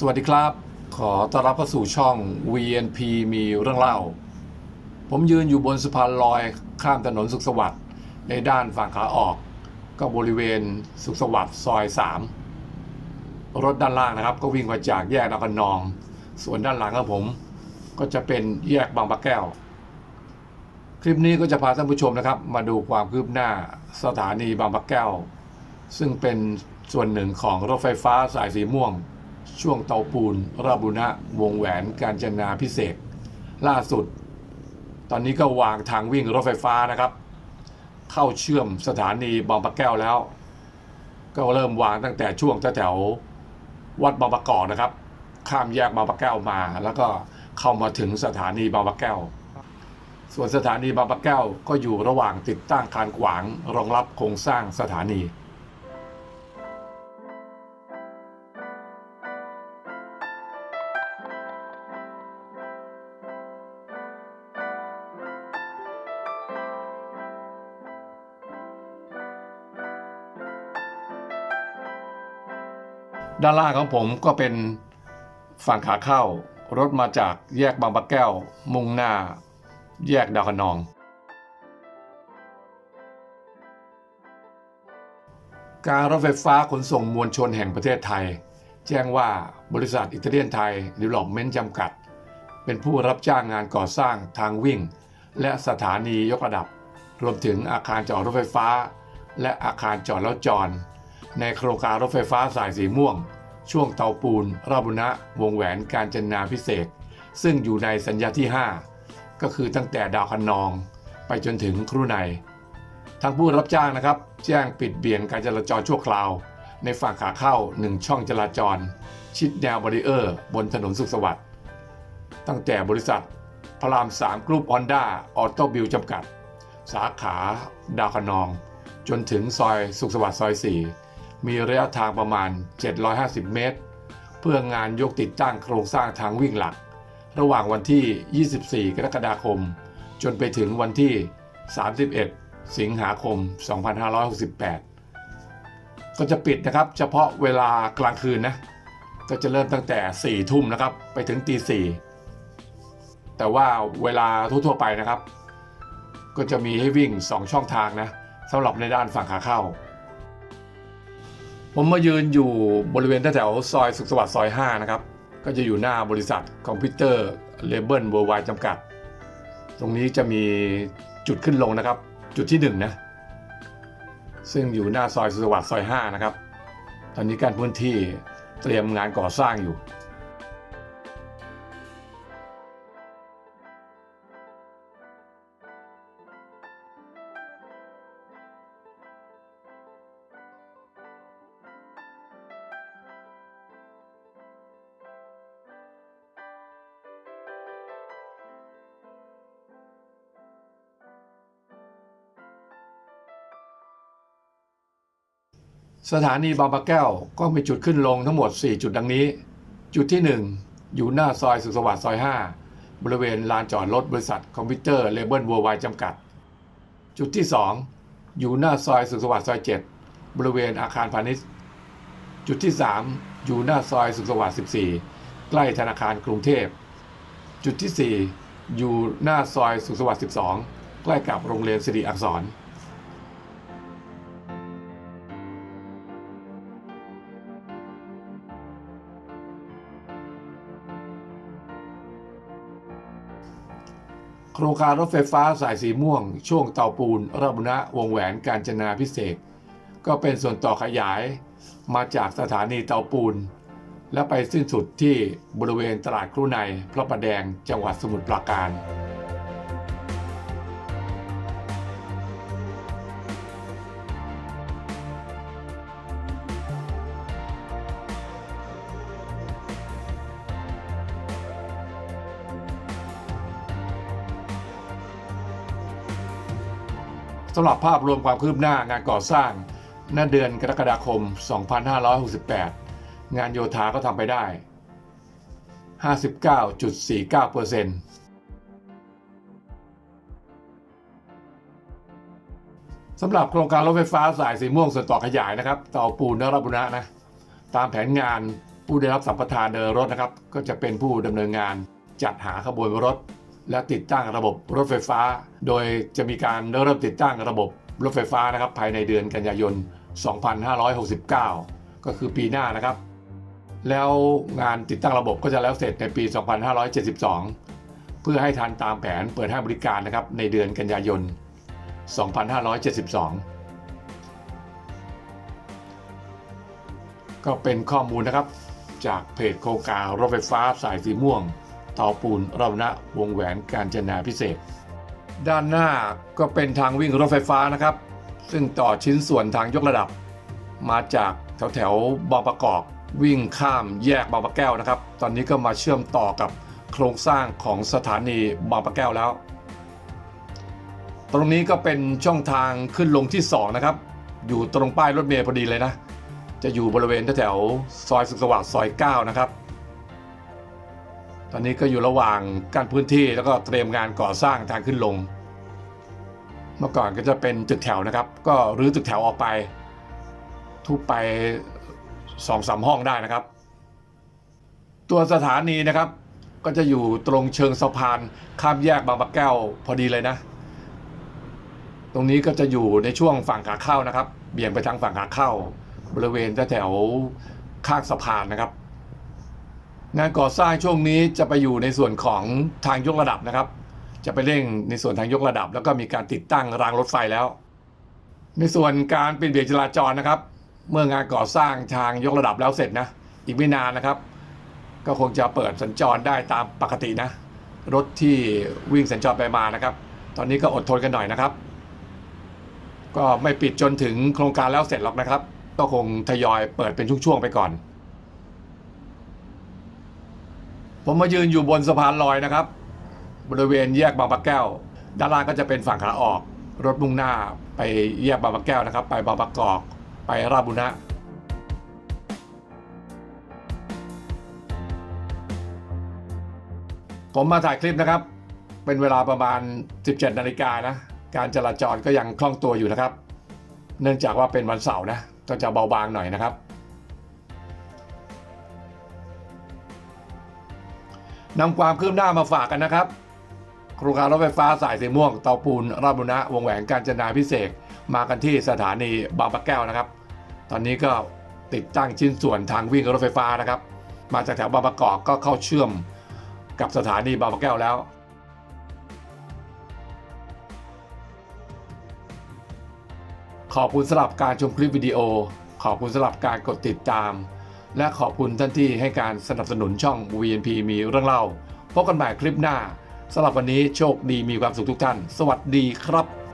สวัสดีครับ ขอต้อนรับเข้าสู่ช่อง VNP มีเรื่องเล่า ผมยืนอยู่บนสะพานลอยข้ามถนนสุขสวัสดิ์ในด้านฝั่งขาออก ก็บริเวณสุขสวัสดิ์ซอย 3 รถด้านล่างนะครับ ก็วิ่งมาจากแยกนครนอง ส่วนด้านหลังของผมก็จะเป็นแยกบางปะแก้ว คลิปนี้ก็จะพาท่านผู้ชมนะครับ มาดูความคืบหน้าสถานีบางปะแก้ว ซึ่งเป็นส่วนหนึ่งของรถไฟฟ้าสายสีม่วง ช่วงเตาปูนราบุณะวงแหวนการจนาพิเศษ ล่าสุด ตอนนี้ก็วางทางวิ่งรถไฟฟ้านะครับ เข้าเชื่อมสถานีบางปะแก้วแล้ว ก็เริ่มวางตั้งแต่ช่วงแถววัดบางปะกอกนะครับ ข้ามแยกบางปะแก้วมา แล้วก็เข้ามาถึงสถานีบางปะแก้ว ส่วนสถานีบางปะแก้วก็อยู่ระหว่างติดตั้งคานขวางรองรับโครงสร้างสถานี ด้านล่างของผมก็เป็นฝั่งขาเข้ารถมาจากแยกบางปะแก้ว มุ่งหน้า แยกดาวคะนอง การรถไฟฟ้าขนส่งมวลชนแห่งประเทศไทย แจ้งว่าบริษัทอิตาเลียนไทยดีล็อปเมนต์จำกัด เป็นผู้รับจ้างงานก่อสร้างทางวิ่ง และสถานียกระดับ รวมถึงอาคารจอดรถไฟฟ้า และอาคารจอดแล้วจอด ในโครงการรถไฟฟ้าสายสีม่วง ช่วงเตาปูนราบุณะวงแหวนการจนาพิเศษ ซึ่งอยู่ในสัญญาที่ 5 ก็คือตั้งแต่ดาวคะนอง ไปจนถึงครูในทางผู้รับจ้างนะครับ แจ้งปิดเบี่ยงการจราจรชั่วคราว ในฝั่งขาเข้า 1 ช่องจราจร ชิดแนวบริเออร์ บนถนนสุขสวัสดิ์ตั้งแต่บริษัทพระราม3กรุ๊ปฮอนด้าออโตบิลจำกัด สาขาดาวคะนอง จนถึงซอยสุขสวัสดิ์ซอย4 มีระยะทางประมาณ 750 เมตร เพื่องานยกติดตั้งโครงสร้างทางวิ่งหลัก ระหว่างวันที่ 24 กรกฎาคม จนไปถึงวันที่ 31 สิงหาคม 2568 ก็จะปิดนะครับเฉพาะเวลากลางคืนนะ ก็จะเริ่มตั้งแต่ 4 ทุ่มนะครับ ไปถึงตี4แต่ว่าเวลาทั่วๆไปนะครับ ก็จะมีให้วิ่ง 2 ช่องทางนะสำหรับในด้านฝั่งขาเข้า ผมมายืนอยู่บริเวณแถวซอยสุขสวัสดิ์ซอย 5 นะครับ ก็จะอยู่หน้าบริษัทคอมพิวเตอร์เลเบิลเวิร์ไวจำกัด ตรงนี้จะมีจุดขึ้นลงนะครับ จุดที่ 1 นะ ซึ่งอยู่หน้าซอยสุขสวัสดิ์ซอย 5 นะครับ ตอนนี้การพื้นที่เตรียมงานก่อสร้างอยู่ สถานีบางปะแก้วก็มีจุดขึ้นลงทั้งหมด 4 จุดดังนี้ จุดที่ 1 อยู่หน้าซอยสุขสวัสดิ์ซอย 5 บริเวณลานจอดรถบริษัทคอมพิวเตอร์เลเบิลวัวไวจำกัด จุดที่ 2 อยู่หน้าซอยสุขสวัสดิ์ซอย 7 บริเวณอาคารพาณิชย์ จุดที่ 3 อยู่หน้าซอยสุขสวัสดิ์14 ใกล้ธนาคารกรุงเทพ จุดที่ 4 อยู่หน้าซอยสุขสวัสดิ์12 ใกล้กับโรงเรียนสิริอักษร โครงการรถไฟฟ้าสายสีม่วง ช่วงเตาปูนระบุณะวงแหวนการจนาพิเศษกก็เป็นส่วนต่อขยายมาจากสถานีเตาปูน และไปสิ้นสุดที่บริเวณตลาดครูในพระประแดงจังหวัดสมุทรปราการ สำหรับภาพรวมความคืบหน้างานก่อสร้างณเดือนกรกฎาคม 2568 งานโยธาก็ทำไปได้ 59.49%สำหรับโครงการรถไฟฟ้าสายสีม่วงส่วนต่อขยายนะครับ ต่อปูนนรบุณะนะ ตามแผนงานผู้ได้รับสัมปทานเดินรถนะครับ ก็จะเป็นผู้ดำเนินงานจัดหาขบวนรถ และติดตั้งระบบรถไฟฟ้า โดยจะมีการเริ่มติดตั้งระบบรถไฟฟ้านะครับภายในเดือนกันยายน 2569 ก็คือปีหน้านะครับ แล้วงานติดตั้งระบบก็จะแล้วเสร็จในปี 2572 เพื่อให้ทันตามแผนเปิดให้บริการนะครับในเดือนกันยายน 2572ก็เป็นข้อมูลนะครับ จากเพจโครงการรถไฟฟ้าสายสีม่วง เตาปูนเราณวงแหวนการจนาพิเศษ ด้านหน้าก็เป็นทางวิ่งรถไฟฟ้านะครับ ซึ่งต่อชิ้นส่วนทางยกระดับ มาจากแถวแถวๆบางประกอบ วิ่งข้ามแยกบางปะแก้วนะครับ ตอนนี้ก็มาเชื่อมต่อกับโครงสร้างของสถานีบางปะแก้วแล้ว ตรงนี้ก็เป็นช่องทางขึ้นลงที่ 2 นะครับ อยู่ตรงป้ายรถเมล์พอดีเลยนะ จะอยู่บริเวณแถวซอยสุขสวัสดิ์ซอย 9 นะครับ ตอนนี้ก็อยู่ระหว่างการพื้นที่แล้วก็เตรียมงานก่อสร้างทางขึ้นลง เมื่อก่อนก็จะเป็นตึกแถวนะครับ ก็รื้อตึกแถวออกไป ทุบไปสองสามห้องได้นะครับ ตัวสถานีนะครับ ก็จะอยู่ตรงเชิงสะพานข้ามแยกบางปะแก้วพอดีเลยนะ ตรงนี้ก็จะอยู่ในช่วงฝั่งขาเข้านะครับ เบี่ยงไปทางฝั่งขาเข้า บริเวณแถวข้างสะพานนะครับ งานก่อสร้างช่วงนี้จะไปอยู่ในส่วนของทางยกระดับนะครับ จะไปเร่งในส่วนทางยกระดับ แล้วก็มีการติดตั้งรางรถไฟแล้ว ในส่วนการเปลี่ยนเบียงจราจรนะครับ เมื่องานก่อสร้างทางยกระดับแล้วเสร็จนะ อีกไม่นานนะครับ ก็คงจะเปิดสัญจรได้ตามปกตินะ รถที่วิ่งสัญจรไปมานะครับ ตอนนี้ก็อดทนกันหน่อยนะครับ ก็ไม่ปิดจนถึงโครงการแล้วเสร็จหรอกนะครับ ก็คงทยอยเปิดเป็นช่วงๆไปก่อน ผมมายืนอยู่บนสะพานลอยนะครับ บริเวณแยกบางปะแก้ว ด้านล่างก็จะเป็นฝั่งขาออก รถมุ่งหน้าไปแยกบางปะแก้วนะครับ ไปบางประกอบไปราบุรณะผมมาถ่ายคลิปนะครับ เป็นเวลาประมาณ 17 นาฬิกานะ การจราจรก็ยังคล่องตัวอยู่นะครับ เนื่องจากว่าเป็นวันเสาร์นะ ก็จะเบาบางหน่อยนะครับ นำความคืบหน้ามาฝากกันนะครับ โครงการรถไฟฟ้าสายสีม่วงเตาปูนราบุรณะวงแหวนการจนาพิเศษมากันที่สถานีบางปะแก้วนะครับ ตอนนี้ก็ติดตั้งชิ้นส่วนทางวิ่งรถไฟฟ้านะครับ มาจากแถวบางประกอบก็เข้าเชื่อมกับสถานีบางปะแก้วแล้วขอบคุณสำหรับการชมคลิปวิดีโอ ขอบคุณสำหรับการกดติดตาม และขอบคุณท่านที่ให้การสนับสนุนช่อง VNP มีเรื่องเล่าพบกันใหม่คลิปหน้าสำหรับวันนี้โชคดีมีความสุขทุกท่าน สวัสดีครับ